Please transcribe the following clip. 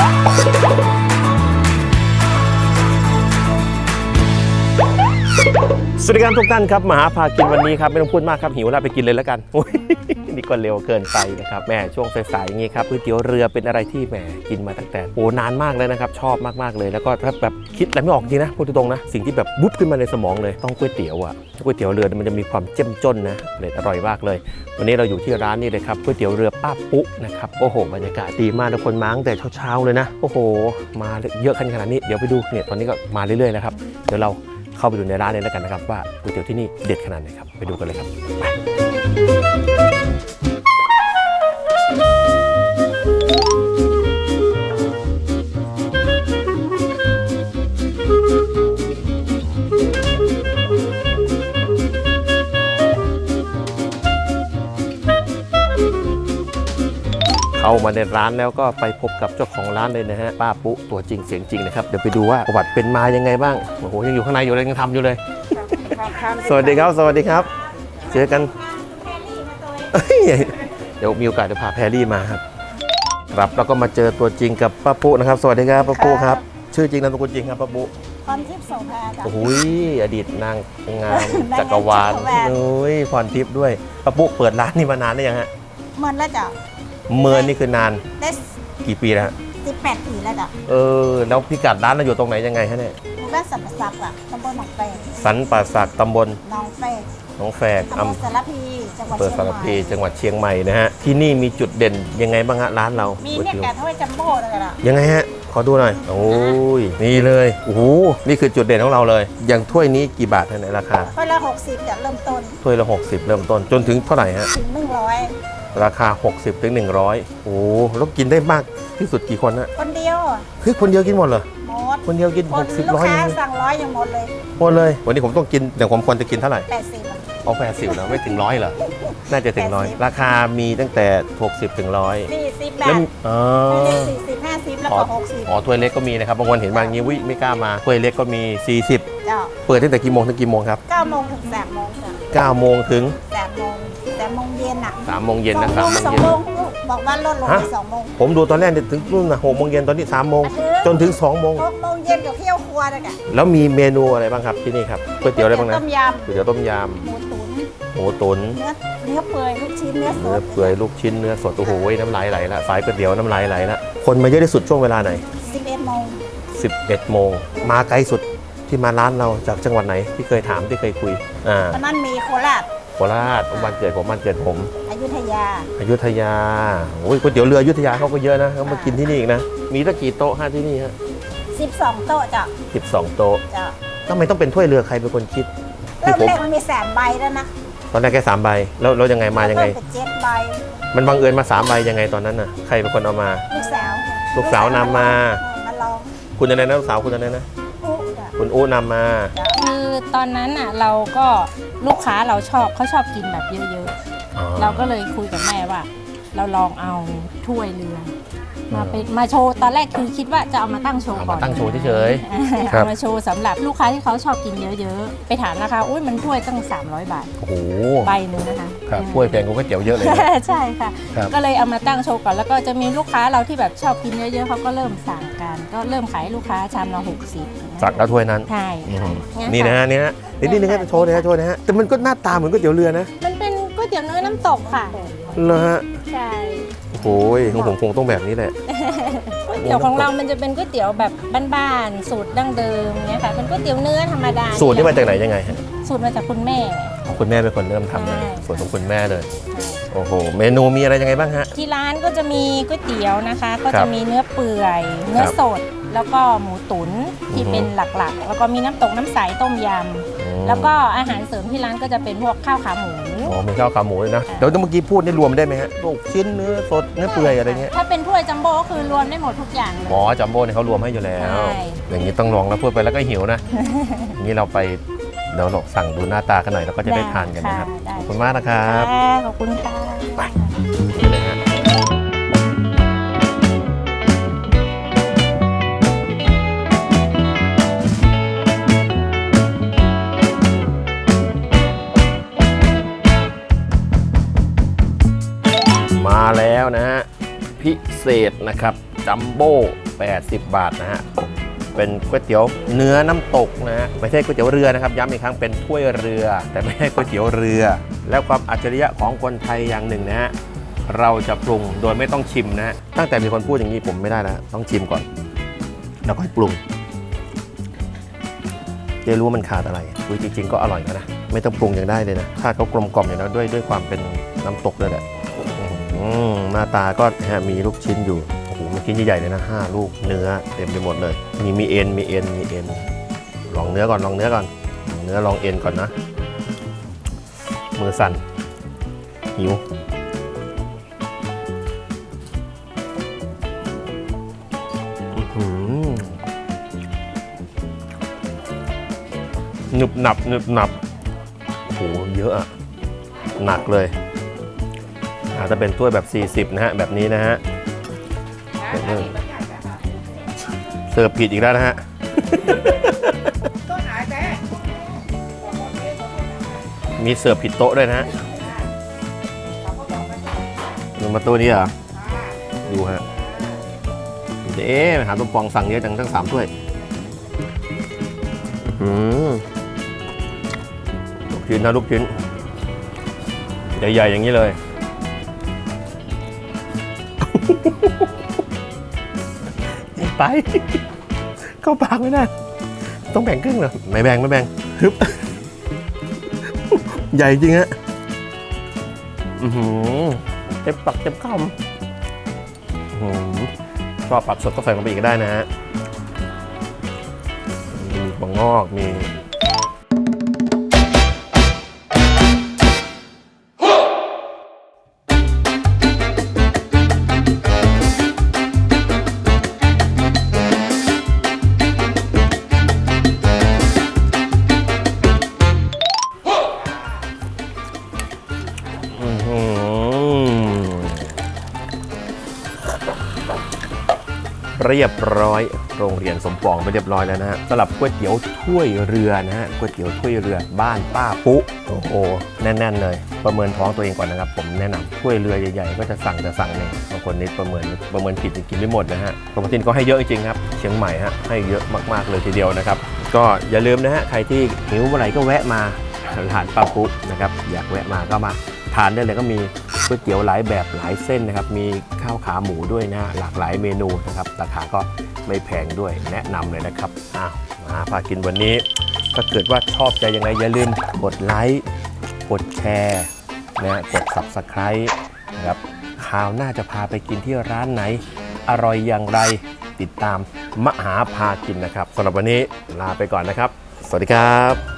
Oh, สวัสดีครับทุกท่านครับมาหาพากินวันนี้ครับไม่ต้องพูดมากครับหิวแล้วไปกินเลยแล้วกันนี่ก็เร็วเกินไปนะครับแม่ช่วงสายๆอย่างนี้ครับก๋วยเตี๋ยวเรือเป็นอะไรที่แหมกินมาตั้งแต่โอ้นานมากเลยนะครับชอบมากๆเลยแล้วก็ถ้าแบบคิดอะไรไม่ออกจริงนะพูดตรงๆนะสิ่งที่แบบบุ๊บขึ้นมาในสมองเลยต้องก๋วยเตี๋ยวอะก๋วยเตี๋ยวเรือมันจะมีความเจ้มจนนะเด็ดอร่อยมากเลย วันนี้เราอยู่ที่ร้านนี้เลยครับก๋วยเตี๋ยวเรือป้าปุ๊นะครับโอ้โหบรรยากาศดีมากทุกคนมาตั้งแต่เช้าๆเลยนะโอ้โห มาเยอะขนาดนี้เดี๋ยวไปดูเนี่ยตอนนี้ก็มาเรื่อยๆแล้วครับเดี๋ยวเรา เข้าไปดูในร้านเลยแล้วกันนะครับว่าก๋วยเตี๋ยวที่นี่เด็ดขนาดไหนครับไปดูกันเลยครับไป เข้ามาในร้านแล้วก็ไปพบกับเจ้าของร้านเลยนะฮะป้าปุ๊ตัวจริงเสียงจริงนะครับเดี๋ยวไปดูว่าประวัติเป็นมายังไงบ้างโอ้โหยังอยู่ข้างในอยู่เลยยังทำอยู่เลย สวัสดีครับ สวัสดีครับ เจอกันเอ้ยเดี๋ยวมีโอกาสจะพาแพรรี่มาครับครับแล้วก็มาเจอตัวจริงกับป้าปุ๊นะครับ สวัสดีครับป้าปุ๊ครับ ชื่อจริงนามสกุลจริงครับป้าปุ๊พรทิพย์โสภาจ้ะโอ้ยอดีตนางงามนางงามจักรวาลจักรวาลโอ้ยพรทิพย์ด้วยป้าปุ๊เปิดร้านนี่มานานแล้วยังฮะเมินแล้วจ้ะ เมินนี่คือนานได้กี่ปีแล้วฮะสิบแปดปีแล้วจ้ะเออ แล้วพิกัดร้านเราอยู่ตรงไหนยังไงฮะเนี่ยหมู่บ้านสัมปสักดิ์อะตำบลหนองแปงสันป่าสักตำบลหนองแปงหนองแฝกอำอำเภอสารพีจังหวัดเปิดเชียงสารใหม่พีจังหวัดเชียงใหม่นะฮะ ที่นี่มีจุดเด่นยังไงบ้างฮะร้านเรามีก๋วยเนี่ยเตี๋ยวแกะถ้วยจัมโบ้เลยกันอะ ยังไงฮะ ขอดูหน่อย โอ้ย นี่เลย โอ้โห นี่คือจุดเด่นของเราเลย อย่างถ้วยนี้กี่บาทฮะในราคา ถ้วยละหกสิบจะเริ่มต้น ถ้วยละ 60 เริ่มต้น จนถึงเท่าไหร่ฮะ ถึงหนึ่งร้อย ราคา 60ถึง100 โอ้โหแล้วกินได้มากที่สุดกี่คนฮะคนเดียวอะคือคนเดียวกินหมดเหรอหมดคนเดียวกิน คน60ลูกร้อยค้าสั่งร้อยยังหมดเลยหมดเลย วันนี้ผมต้องกินแต่ผมควรจะกินเท่าไหร่แปดสิบ เอาแปดสิบนะไม่ถึงร้อยเหรอ น่าจะถึงร้อยราคามีตั้งแต่ 60ถึงร้อยสี่สิบแบแล้วบมีอ๋อสี่สิบห้าสิบแล้วอ๋อก็หกสิบอ๋อถ้วยเล็กก็มีนะครับบางคนเห็นบางนี้วิไม่กล้ามาถ้วยเล็กก็มี 40 เจ้าเปิดตั้งแต่กี่โมงถึงกี่โมงครับเก้าโมงถึงสามโมงจ้ะ9โมงถึง สามโมง สามโมงเย็นอะ3โมงเย็นนะสสาอมงโมงสองเย็น โมงบอกว่าลดลงฮะไปสองโมง ผมดูตอนแรกเนี่ยถึงนู่นนะหกโมงเย็นตอนนี้3โมงอะคือจนถึง2โมงหกโมงเย็นกับเที่ยวครัวนะกะแล้วมีเมนูอะไรบ้างครับที่นี่ครับก๋วยเตี๋ยวอะไรบ้างนะต้มยก๋วยเตี๋ยวต้มยำหมูตุ๋นำหมูตุ๋น เนื้อเนื้อเปื่อยลูกชิ้นเนื้อสเนื้อดเปื่อยลูกชิ้นเนื้อสดโอ้โหน้ำลายไหลละสายก๋วยเตี๋ยวน้ำลายไหลละคนมาเยอะที่สุดช่วงเวลาไหน สิบเอ็ดโมง11 โมง มาไกลสุดที่มาร้านเราจากจังหวัดไหนที่เคยถามที่เคยคุยอ่าตอนนั้นมีโคราชโค ราชวันเกิดผมวันเกิดผมอยุธยาอยุธยาโอ้ยก๋วยเตี๋ยวเรืออยุธยาเขาก็เยอะนะเขามากินที่นี่อีกนะ มีตั้งกี่โต๊ะฮะที่นี่ฮะ12โต๊ะจ้ะ12โต๊ะจ้ะทำไมต้องเป็นถ้วยเรือใครเป็นคนคิดเริ่มผมแรกมันมีแสนใบแล้วนะตอนแรกแค่สามใบแล้วแล้วยังไงมายังไงเพิ่เป็นเจ็ดใบมันบังเอิญมาสามใบยังไงตอนนั้นน่ะใครเป็นคนเอามาลูกสาวลูกสาวนำมามาลองคุณอะไรนะลูกสาวคุณอะไรนะปุ๊จ้ะคุณอู้นำมาจ้ะคือ ตอนนั้นอะเราก็ลูกค้าเราชอบเขาชอบกินแบบเยอะอ๋อ ๆ เราก็เลยคุยกับแม่ว่า เราลองเอาถ้วยเรือ มาเป็นมาโชว์ตอนแรกคือคิดว่าจะเอามาตั้งโชว์เอาก่อมานตั้งโชว์เฉยอ่าครับ เอามาโชว์สำหรับลูกค้าที่เขาชอบกินเยอะๆ ไปถามราคาอุ้ยมันถ้วยตั้ง 300 บาทๆโอ้โหใบหนึ่งนะคะครับถ้วยแพงกว่าก๋วยเตี๋ยวเยอะเลยนะ ใช่ค่ะ ครับ ก็เลยเอามาตั้งโชว์ก่อน แล้วก็จะมีลูกค้าเราที่แบบชอบกินเยอะๆเขาก็เริ่มสั่งกัน ก็เริ่มขายให้ลูกค้าชามละหก สิบสักแล้วถ้วยนั้นใช่อื้อค่ะหืองั้นี่นะค่ะฮะนี่ฮะนี่นี่นึงฮะโชว์นะฮะโชว์นะฮะแต่มันก็หน้าตาเหมือนก๋วยเตี๋ยวเรือนะมันเป็นก๋วยเตี๋ยวเนื้อน้ำตกค่ะ เหรอฮะใช่โอ้โหของผมคงต้องแบบนี้แหละ ก๋วยเตี๋ยวของเรามันจะเป็นก๋วยเตี๋ยวแบบบ้านๆ สูตรดั้งเดิมเนี่ยค่ะ เป็นก๋วยเตี๋ยวเนื้อธรรมดาสูตรนี่มาจากไหนยังไงฮะสูตรมาจากคุณแม่คุณแม่เป็นคนเริ่มทำเลยใช่ ส่วนของคุณแม่เลย โอ้โห เมนูมีอะไรยังไงบ้างฮะ ที่ร้านก็จะมีก๋วยเตี๋ยวนะคะ ก็ครัจะบมีเนื้อเปื่อย เนื้อสด แล้วก็หมูตุ๋น ที่อือฮึเป็นหลักๆ แล้วก็มีน้ำตกน้ำใสต้มยอืมำ แล้วก็อาหารเสริมที่ร้านก็จะเป็นพวกข้าวขาหมู อ๋อมีข้าวขาหมูด้วยนะค่ะเดี๋ยวเมื่อกี้พูดนี่รวมได้ไหมฮะลูกชิ้นเนื้อสดเนื้อเปื่อยอะไรเงี้ยถ้าเป็นถ้วยจัมโบ้ก็คือรวมได้หมดทุกอย่างเลย หมอจัมโบ้เนี่ยเขารวมให้อยู่แล้ว ใช่ อย่างนี้ต้องลองแล้วพูดไปแล้วก็หิวนะ อย่างนี้เราไปเดี๋ยวเราสั่งดูหน้าตากันหน่อยแล้วก็จะได้ทานกันนะครับ ได้ขอบคุณมากนะครับ ค่ะขอบคุณค่ะนี่เลยฮะ แล้วนะฮะ พิเศษนะครับ จัมโบ้ 80 บาทนะฮะ เป็นก๋วยเตี๋ยวเนื้อน้ำตกนะฮะ ไม่ใช่ก๋วยเตี๋ยวเรือนะครับ ย้ำอีกครั้งเป็นถ้วยเรือ แต่ไม่ใช่ก๋วยเตี๋ยวเรือ แล้วความอัจฉริยะของคนไทยอย่างหนึ่งนะฮะ เราจะปรุงโดยไม่ต้องชิมนะฮะ ตั้งแต่มีคนพูดอย่างนี้ผมไม่ได้นะ ต้องชิมก่อน แล้วค่อยปรุงจะรู้ว่ามันขาดอะไรอุ้ยจริงๆก็อร่อยแล้วนะ ไม่ต้องปรุงยังได้เลยนะชาติเขากลมกล่อมอยู่แล้วด้วยด้วยความเป็นน้ำตกด้วยแหละ หน้าตาก็นะฮะมีลูกชิ้นอยู่โอ้โหมันชิ้นใหญ่ๆเลยนะห้าลูกเนื้อเต็มไปหมดเลย มีมีเอ็นมีเอ็นมีเอ็นลองเนื้อก่อนลองเนื้อก่อนลองเนื้อลองเอ็นก่อนนะ มือสั่นหิวหนึบหนับหนึบหนับโอ้โหเยอะอะหนักเลย อาจจะเป็นถ้วยแบบ 40 นะฮะ แบบนี้นะฮะเออเสิร์ฟผิดอีกแล้วนะฮะ มีเสิร์ฟผิดโต๊ะด้วยนะฮะลงมาตัวนี้เหรอ ดูฮะเอ๊ะหาตัวปองสั่งเยอะจังทั้งสามถ้วย อืมลูกชิ้นนะลูกชิ้น ใหญ่ๆอย่างนี้เลย ไป เข้าปากไม่ได้ ต้องแบ่งครึ่งเหรอ ไม่แบ่งไม่แบ่งฮึบใหญ่จริงฮะอือหือเจ็บปักเจ็บคำอื้อหือชอบปักสดก็ใส่ลงไปอีกก็ได้นะฮะ มีบางงอก มี เรียบร้อย โรงเรียนสมปองไปเรียบร้อยแล้วนะฮะสำหรับก๋วยเตี๋ยวถ้วยเรือนะฮะก๋วยเตี๋ยวถ้วยเรือบ้านป้าปุ๊โอ้โหแน่นๆเลย ประเมินท้องตัวเองก่อนนะครับ ผมแนะนำถ้วยเรือใหญ่ๆก็จะสั่งแต่สั่งเนี่ยบางคนนี่ประเมินประเมินผิดกินไม่หมดนะฮะปกติก็ให้เยอะจริงครับเชียงใหม่ฮะให้เยอะมากๆเลยทีเดียวนะครับ ก็อย่าลืมนะฮะใครที่หิวเมื่อไหร่ก็แวะมาร้านป้าปุ๊นะครับอยากแวะมาก็มาานได้เลยก็มีก๋วยเตี๋ยวหลายแบบหลายเส้นนะครับ มีข้าวขาหมูด้วยนะหลากหลายเมนูนะครับ ราคาก็ไม่แพงด้วยแนะนำเลยนะครับอ้าวมาพากินวันนี้ ถ้าเกิดว่าชอบใจยังไงอย่าลืมกดไลค์กดแชร์นะกด Subscribe นะครับคราวหน้าจะพาไปกินที่ร้านไหน อร่อยอย่างไรติดตามมหาพากินนะครับสำหรับวันนี้ลาไปก่อนนะครับ สวัสดีครับ